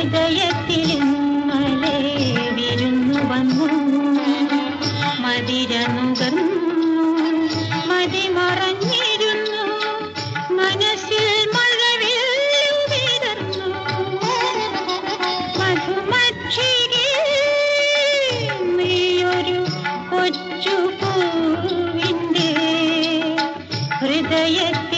ഹൃദയത്തിൽ മലേ വിരുന്നു വന്നു. മതിര നുകർന്നു മതി മറഞ്ഞിരുന്നു മനസ്സിൽ മഴവില്ലു വിടർന്നു മധുമക്ഷികേ നീയൊരു കൊച്ചു പൂവിന്റെ ഹൃദയത്തിൽ